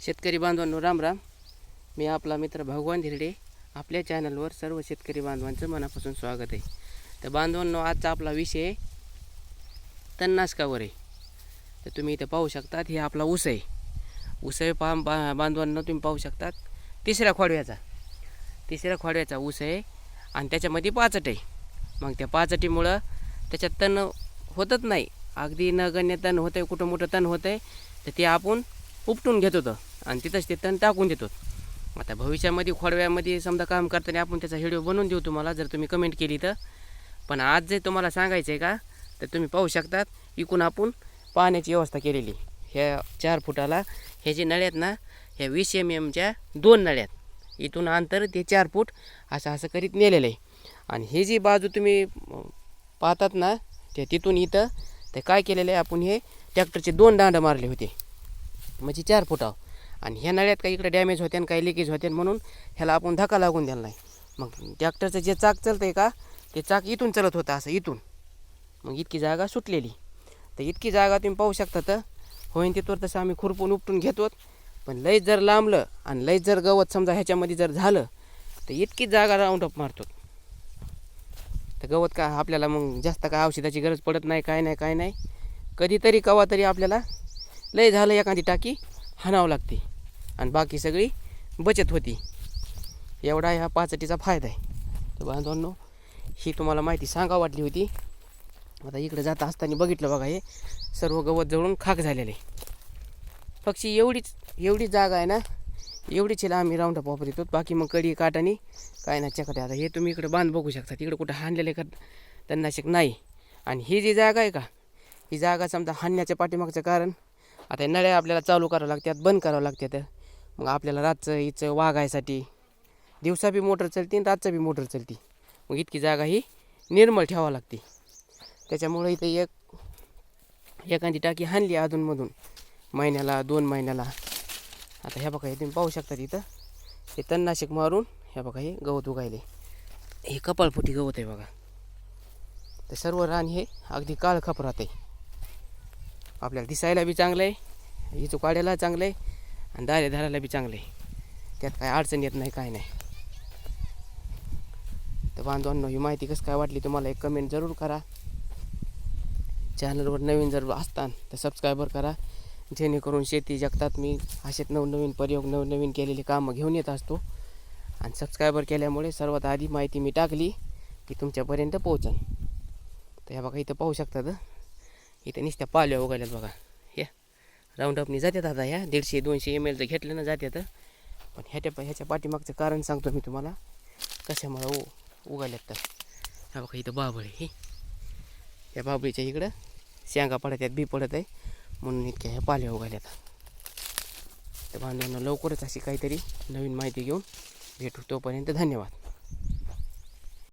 शेतकरी बांधवांनो राम राम. मी आपला मित्र भगवान धिरडे. आपल्या चॅनलवर सर्व शेतकरी बांधवांचं मनापासून स्वागत आहे. तर बांधवांनो आजचा आपला विषय आहे तणनाशकावर आहे तर तुम्ही इथं पाहू शकतात हे आपला ऊस आहे. ऊस आहे पा बा बांधवांना तुम्ही पाहू शकतात. तिसऱ्या खोडव्याचा. तिसऱ्या खोडव्याचा ऊस आहे आणि त्याच्यामध्ये पाचट आहे. मग त्या पाचटीमुळं त्याच्यात तण होतच नाही. अगदी नगण्य तण होतं आहे कुठं मोठं तण होतं आहे तर ते आपण उपटून घेत होतं. आणि तिथंच ते तण टाकून देतो. आता भविष्यामध्ये खोडव्यामध्ये समजा काम करताना आपण त्याचा व्हिडिओ बनवून देऊ तुम्हाला जर तुम्ही कमेंट केली तर. पण आज जे तुम्हाला सांगायचं आहे का तर तुम्ही पाहू शकतात इकून आपण पाण्याची व्यवस्था केलेली. ह्या चार फुटाला हे जे नळ्यात ना ह्या वीस एम एमच्या दोन नळ्यात. इथून अंतर ते चार फूट असं असं करीत नेलेलं आहे. आणि हे जी बाजू तुम्ही पाहतात ना ते तिथून इथं ते काय केलेलं आहे आपण हे ट्रॅक्टरचे दोन दांड मारले होते. म्हणजे चार फुटावर. आणि ह्या नळ्यात काही इकडे डॅमेज होते आणि काही लिकेज होते म्हणून ह्याला आपण धक्का लागून द्यायला नाही. मग ट्रॅक्टरचं जे चाक चालतं आहे का ते चाक इथून चालत होतं असं इथून. मग इतकी जागा सुटलेली. तर इतकी जागा तुम्ही पाहू शकता तर होईन तिथवर तसं आम्ही खुरपून उपटून घेतो. पण लईच जर लांबलं आणि लईच जर गवत समजा ह्याच्यामध्ये जर झालं तर इतकी जागा राऊंड अप मारतो. तर गवत का आपल्याला मग जास्त काय औषधाची गरज पडत नाही काय नाही काय नाही. कधीतरी कवा तरी आपल्याला लय झालं एखादी टाकी हाणावं लागते. आणि बाकी सगळी बचत होती. एवढा ह्या पाचटीचा फायदा आहे. तर बांधवांनो ही तुम्हाला माहिती सांगा वाटली होती. आता इकडे जात असताना बघितलं बघा हे सर्व गवत जळून खाक झालेले पक्षी एवढीच एवढी जागा आहे ना एवढीच हिला आम्ही राऊंड अप वापरतो बाकी मग कडी काटानी काय नाही चकटे आता हे तुम्ही इकडे बांध बघू शकता. तिकडे कुठं हाणलेले का तणनाशक नाही. आणि ही जी जागा आहे का ही जागा समजा हाणण्याच्या पाठीमागचं कारण आता नळ्या आपल्याला चालू करावं लागतात बंद करावं लागतात. मग आपल्याला रातचं हिचं वागायसाठी दिवसा बी मोटर चालते आणि रातचं बी मोटर चालते. मग इतकी जागा ही निर्मळ ठेवावं लागते. त्याच्यामुळे इथं एक एखादी टाकी हाणली अधूनमधून. महिन्याला दोन महिन्याला. आता ह्या बघा हे तुम्ही पाहू शकता इथं हे तणनाशक मारून ह्या बघा हे गवत उगायले. हे कपाळफुटी गवत आहे बघा. तर सर्व रान हे अगदी काळ खपरात आहे आपल्याला दिसायला बी चांगलं आहे हिचं काढायला चांगलं आहे आणि दारे धरायला बी चांगलं. आहे त्यात काय अडचण येत नाही काय नाही. तर बांधवांनो ही माहिती कसं काय वाटली तुम्हाला एक कमेंट जरूर करा. चॅनलवर नवीन जर असतान तर सबस्क्रायबर करा. जेणेकरून शेती जगतात मी. असेच नवनवीन प्रयोग नवनवीन केलेली कामं घेऊन येत असतो. आणि सबस्क्रायबर केल्यामुळे सर्वात आधी माहिती मी टाकली की तुमच्यापर्यंत पोहोचन. तर ह्या बघा इथं पाहू शकतात इथं नुसत्या पाल्या उगाल्यात बघा. राऊंडअपनी जातात आता ह्या. दीडशे दोनशे एम एलचं घेतलं ना जातात पण ह्याच्या ह्याच्या पाठीमागचं कारण सांगतो मी तुम्हाला. कशामुळं उ उगाल्यात तर. ह्या बघा इथं बाबळ आहे. हे या बाबळीच्या इकडं शेंगा पडत आहेत बी पडत आहे. म्हणून इतक्या ह्या पाल्या उगाल्यात. तर बांधवांना लवकरच अशी काहीतरी नवीन माहिती घेऊन भेटू तोपर्यंत धन्यवाद.